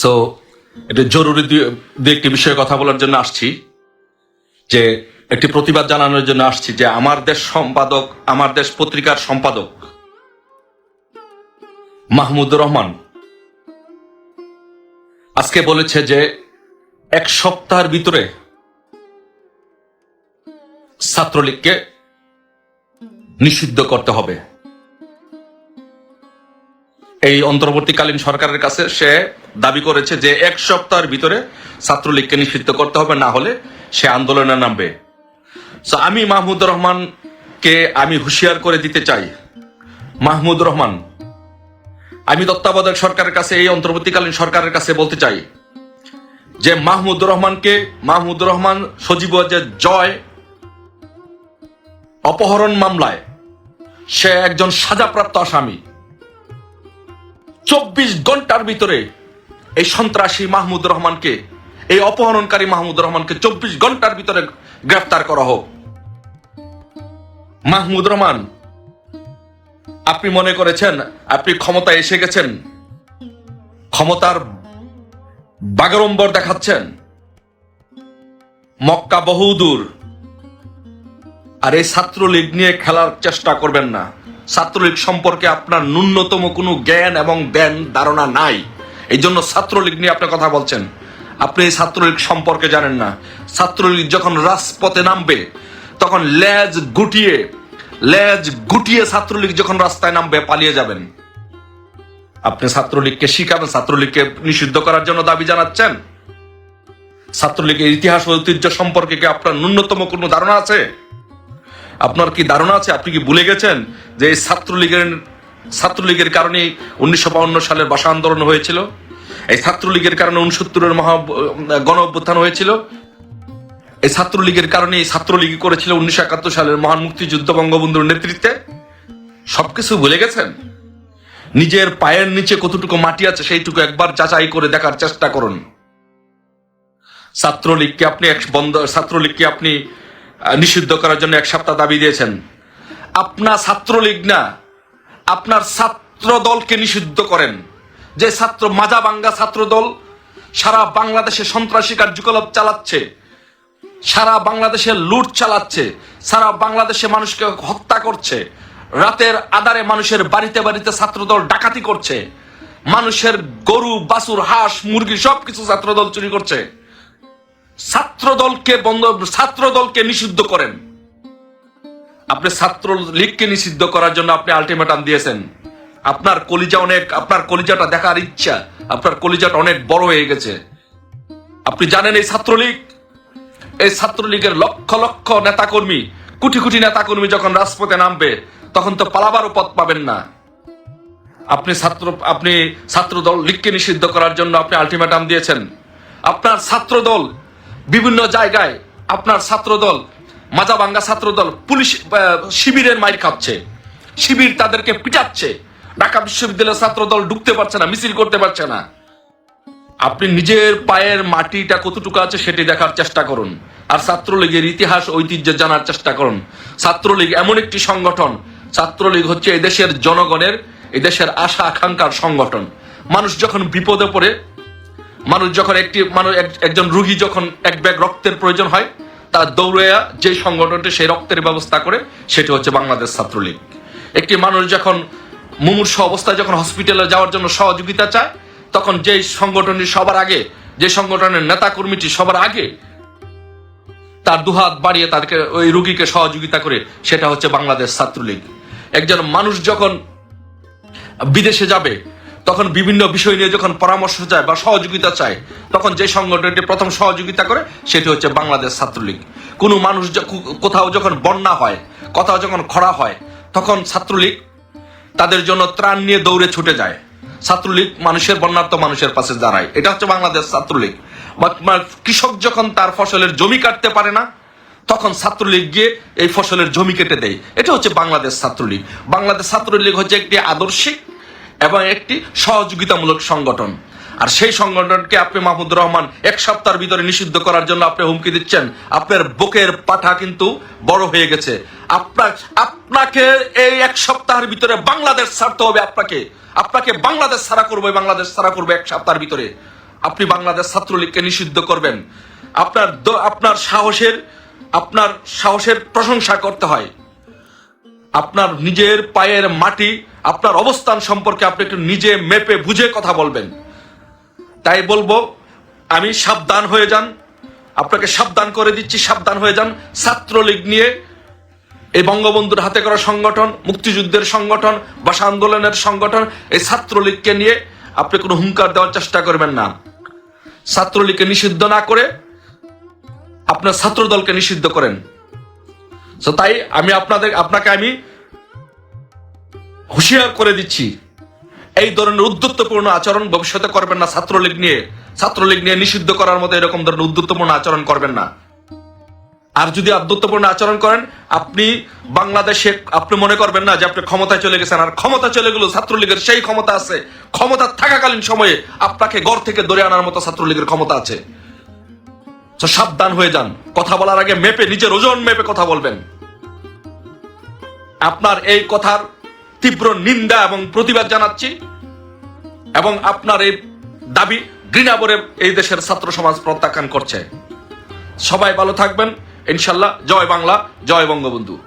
So এটা জরুরি দু- একটি বিষয়ে কথা বলার জন্য আসছি, যে একটি প্রতিবাদ জানানোর জন্য আসছি যে আমার দেশ সম্পাদক, আমার দেশ পত্রিকার সম্পাদক মাহমুদুর রহমান আজকে বলেছে যে এক সপ্তাহের ভিতরে ছাত্রলীগকে নিষিদ্ধ করতে হবে। এই অন্তর্বর্তীকালীন সরকারের কাছে সে দাবি করেছে যে এক সপ্তাহের ভিতরে ছাত্রলীগকে নিষিদ্ধ করতে হবে না হলে সে আন্দোলনে নামবে। So, আমি মাহমুদুর রহমানকে আমি হুঁশিয়ার করে দিতে চাই। মাহমুদুর রহমান আমি তত্ত্বাবধায়ক সরকারের কাছে এই অন্তর্বর্তীকালীন সরকারের কাছে বলতে চাই যে মাহমুদুর রহমানকে মাহমুদুর রহমান সজীব যে জয় অপহরণ মামলায় সে একজন সাজাপ্রাপ্ত আসামি। চব্বিশ ঘণ্টার ভিতরে এই সন্ত্রাসী মাহমুদ রহমানকে, এই অপহরণকারী মাহমুদ রহমানকে চব্বিশ ঘণ্টার ভিতরে গ্রেফতার করা হোক। মাহমুদ রহমান, আপনি মনে করেছেন আপনি ক্ষমতায় এসে গেছেন? ক্ষমতার বাগরম্বর দেখাচ্ছেন? মক্কা বহুদূর। আর এই ছাত্রলীগ নিয়ে খেলার চেষ্টা করবেন না। ছাত্রলীগ সম্পর্কে আপনার ন্যূনতম কোনো জ্ঞান এবং জ্ঞান ধারণা নাই। এই জন্য ছাত্রলীগ নিয়ে আপনি কথা বলছেন। আপনি এই ছাত্রলীগ সম্পর্কে জানেন না। ছাত্রলীগ যখন রাজপথে নামবে, তখন লেজ গুটিয়ে লেজ গুটিয়ে ছাত্রলীগ যখন রাস্তায় নামবে, পালিয়ে যাবেন। আপনি ছাত্রলীগকে শিখাবেন, ছাত্রলীগকে নিষিদ্ধ করার জন্য দাবি জানাচ্ছেন? ছাত্রলীগের ইতিহাস ঐতিহ্য সম্পর্কে কি আপনার ন্যূনতম কোনো ধারণা আছে? আপনার কি ধারণা আছে? আপনি কি ভুলে গেছেন যে এই ছাত্রলীগের ছাত্রলীগের কারণে উনিশশো সালের ভাষা আন্দোলন হয়েছিল। এই ছাত্রলীগের কারণে উনসত্তরের মহা গণ অভ্যুত্থান হয়েছিল। এই ছাত্রলীগের কারণে ছাত্রলীগ করেছিল উনিশশো একাত্তর সালের মহান মুক্তিযুদ্ধ বঙ্গবন্ধুর নেতৃত্বে। সবকিছু ভুলে গেছেন? নিজের পায়ের নিচে কতটুকু মাটি আছে সেইটুকু একবার যাচাই করে দেখার চেষ্টা করুন। ছাত্রলীগকে আপনি এক বন্ধ, ছাত্রলীগকে আপনি নিষিদ্ধ করার জন্য এক সপ্তাহ দাবি দিয়েছেন। আপনার ছাত্রলীগ না আপনার ছাত্র দলকে নিষিদ্ধ করেন। যে ছাত্র মাজা বাঙ্গা ছাত্র দল সারা বাংলাদেশে সন্ত্রাসী কার্যকলাপ চালাচ্ছে, সারা বাংলাদেশে লুট চালাচ্ছে, সারা বাংলাদেশে মানুষকে হত্যা করছে, রাতের আধারে মানুষের বাড়িতে বাড়িতে ছাত্রদল ডাকাতি করছে, মানুষের গরু, বাছুর, হাঁস, মুরগি সবকিছু ছাত্রদল চুরি করছে। ছাত্রদলকে বন্ধ ছাত্রদলকে নিষিদ্ধ করেন। আপনি ছাত্র লীগকে নিষিদ্ধ করার জন্য আপনি আলটিমেটাম দিয়েছেন। আপনার কলিজা অনেক, আপনার কলিজাটা দেখার ইচ্ছা, আপনার কলিজাটা অনেক বড় হয়ে গেছে। আপনি জানেন এই ছাত্রলীগ? এই ছাত্রলীগের লক্ষ লক্ষ নেতাকর্মী, কোটি কোটি নেতাকর্মী যখন রাজপথে নামবে, তখন তো পালাবারও পথ পাবেন না। আপনি ছাত্র আপনি ছাত্র দল লীগকে নিষিদ্ধ করার জন্য আপনি আলটিমেটাম দিয়েছেন। আপনার ছাত্র দল বিভিন্ন জায়গায়, আপনার ছাত্র দল মাজাবাঙ্গা ছাত্র দল পুলিশ শিবিরের মাইর খাচ্ছে। শিবির তাদেরকে পিটাচ্ছে। ঢাকা বিশ্ববিদ্যালয়ের ছাত্র দল ঢুকতে পারছে না, মিছিল করতে পারছে না। আপনি নিজের পায়ের মাটিটা কতটুকু আছে সেটি দেখার চেষ্টা করুন। আর ছাত্রলীগের ইতিহাস, ঐতিহ্য জানার চেষ্টা করুন। ছাত্রলীগ এমন একটি সংগঠন। ছাত্রলীগ হচ্ছে এদেশের জনগণের, এদেশের আশা আকাঙ্ক্ষার সংগঠন। মানুষ যখন বিপদে পড়ে, মানুষ যখন একটি, মানুষ এক- একজন রুগী যখন এক ব্যাগ রক্তের প্রয়োজন হয় তার দৌড়াইয়া যে সংগঠনটি সেই রক্তের ব্যবস্থা করে, সেটি হচ্ছে বাংলাদেশ ছাত্রলীগ। একটি মানুষ যখন মুমূর্ষ অবস্থায় যখন হসপিটালে যাওয়ার জন্য সহযোগিতা চায়, তখন যে সংগঠনটি সবার আগে, যে সংগঠনের নেতা কর্মীটি সবার আগে তার দুহাত বাড়িয়ে তাদেরকে ওই রুগীকে সহযোগিতা করে, সেটা হচ্ছে বাংলাদেশ ছাত্রলীগ। একজন মানুষ যখন বিদেশে যাবে তখন বিভিন্ন বিষয় নিয়ে যখন পরামর্শ চায় বা সহযোগিতা চায়, তখন যে সংগঠনটি প্রথম সহযোগিতা করে, সেটি হচ্ছে বাংলাদেশ ছাত্রলীগ। কোনো মানুষ কোথাও যখন বন্যা হয়, কোথাও যখন খরা হয়, তখন ছাত্রলীগ তাদের জন্য ত্রাণ নিয়ে দৌড়ে ছুটে যায়। ছাত্রলীগ মানুষের বন্যার্থ মানুষের পাশে দাঁড়ায়। এটা হচ্ছে বাংলাদেশ ছাত্রলীগ। কৃষক যখন তার ফসলের জমি কাটতে পারে না, তখন ছাত্রলীগ গিয়ে এই ফসলের জমি কেটে দেয়। এটা হচ্ছে বাংলাদেশ ছাত্রলীগ। বাংলাদেশ ছাত্রলীগ হচ্ছে একটি আদর্শিক এবং একটি সহযোগিতামূলক সংগঠন। আর সেই সংগঠনকে আপনি মাহমুদুর রহমান এক সপ্তাহের ভিতরে নিষিদ্ধ করার জন্য আপনি হুমকি দিচ্ছেন, আপনার বুকের পাঠা কিন্তু বড় হয়ে গেছে। আপনার আপনাকে এই এক সপ্তাহের ভিতরে বাংলাদেশ ছাড়তে হবে আপনাকে। আপনাকে বাংলাদেশ ছাড়া করবে বাংলাদেশ ছাড়া করবে এক সপ্তাহের ভিতরে। আপনি বাংলাদেশ ছাত্রলীগকে নিষিদ্ধ করবেন। আপনার আপনার সাহসের আপনার সাহসের প্রশংসা করতে হয়। আপনার নিজের পায়ের মাটি, আপনার অবস্থান সম্পর্কে আপনি একটু নিজে মেপে বুঝে কথা বলবেন। তাই বলব, আমি সাবধান হয়ে যান। আপনাকে সাবধান করে দিচ্ছি, সাবধান হয়ে যান। ছাত্রলীগ নিয়ে এই বঙ্গবন্ধুর হাতে করা সংগঠন, মুক্তিযুদ্ধের সংগঠন ভাষা আন্দোলনের সংগঠন, এই ছাত্রলীগকে নিয়ে আপনি কোনো হুঙ্কার দেওয়ার চেষ্টা করবেন না। ছাত্রলীগকে নিষিদ্ধ না করে আপনার ছাত্র দলকে নিষিদ্ধ করেন। তো তাই আমি আপনাদের আপনাকে আমি হুঁশিয়ার করে দিচ্ছি। এই ধরনের উদ্ধত্তপূর্ণ আচরণ ভবিষ্যতে করবেন না ছাত্রলীগ নিয়ে। ছাত্রলীগ নিয়ে নিষিদ্ধ করার মতো এরকম ধরনের উদ্ধত্তপূর্ণ আচরণ করবেন না। আর যদি আদ্যত্বপূর্ণ আচরণ করেন, আপনি বাংলাদেশে আপনি মনে করবেন না যে আপনি ক্ষমতায় চলে গেছেন। আর ক্ষমতা চলে গেল ছাত্রলীগের সেই ক্ষমতা আছে। ক্ষমতা থাকাকালীন সময়ে আপনাকে ঘর থেকে ধরে আনার মতো ছাত্রলীগের ক্ষমতা আছে। সাবধান হয়ে যান। কথা বলার আগে মেপে, নিজের ওজন মেপে কথা বলবেন। আপনার এই কথার তীব্র নিন্দা এবং প্রতিবাদ জানাচ্ছি এবং আপনার এই দাবি ঘৃণা এই দেশের ছাত্র সমাজ প্রত্যাখ্যান করছে। সবাই ভালো থাকবেন। ইনশাল্লাহ, জয় বাংলা, জয় বঙ্গবন্ধু।